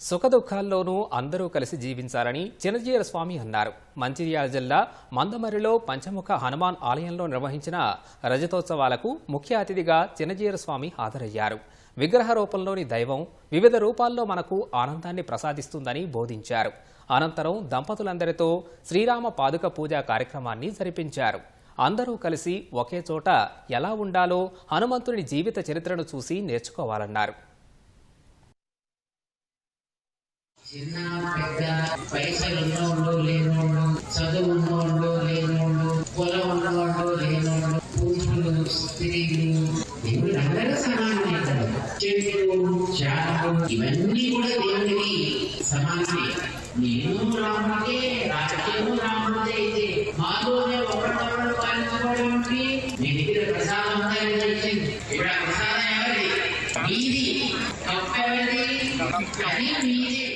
సుఖదుఖాల్లోనూ అందరూ కలిసి జీవించాలని చినజీర స్వామి అన్నారు. మంచిర్యాల జిల్లా మందమరిలో పంచముఖ హనుమాన్ ఆలయంలో నిర్వహించిన రజతోత్సవాలకు ముఖ్య అతిథిగా చినజీర స్వామి హాజరయ్యారు. విగ్రహ రూపంలోని దైవం వివిధ రూపాల్లో మనకు ఆనందాన్ని ప్రసాదిస్తుందని బోధించారు. అనంతరం దంపతులందరితో శ్రీరామ పాదుక పూజా కార్యక్రమాన్ని జరిపించారు. అందరూ కలిసి ఒకే చోట ఎలా ఉండాలో హనుమంతుని జీవిత చరిత్రను చూసి నేర్చుకోవాలన్నారు. చిన్న పెద్ద పైసలు ఉన్నోళ్ళు లేనోళ్ళు చదువు ఉన్నోళ్ళు లేనోళ్ళు పొలం ఉన్నోళ్ళు లేనోళ్ళు పురుషులు స్త్రీలు దేవుడు అందరూ సమానమే చెట్లు చాలు ఇవన్నీ కూడా దేవుడికి సమానమే. నేను రాముడితే రాజ్యము రాముడితే అయితే మాతోనే ఒకటొకడు పాలించుకోవడం ఏంటి? మీ దగ్గర ప్రసాదం ఎవరు ఇచ్చింది ఇక్కడ ప్రసాదం ఎవరిది? మీది. కప్పు ఎవరిది? అది మీదే.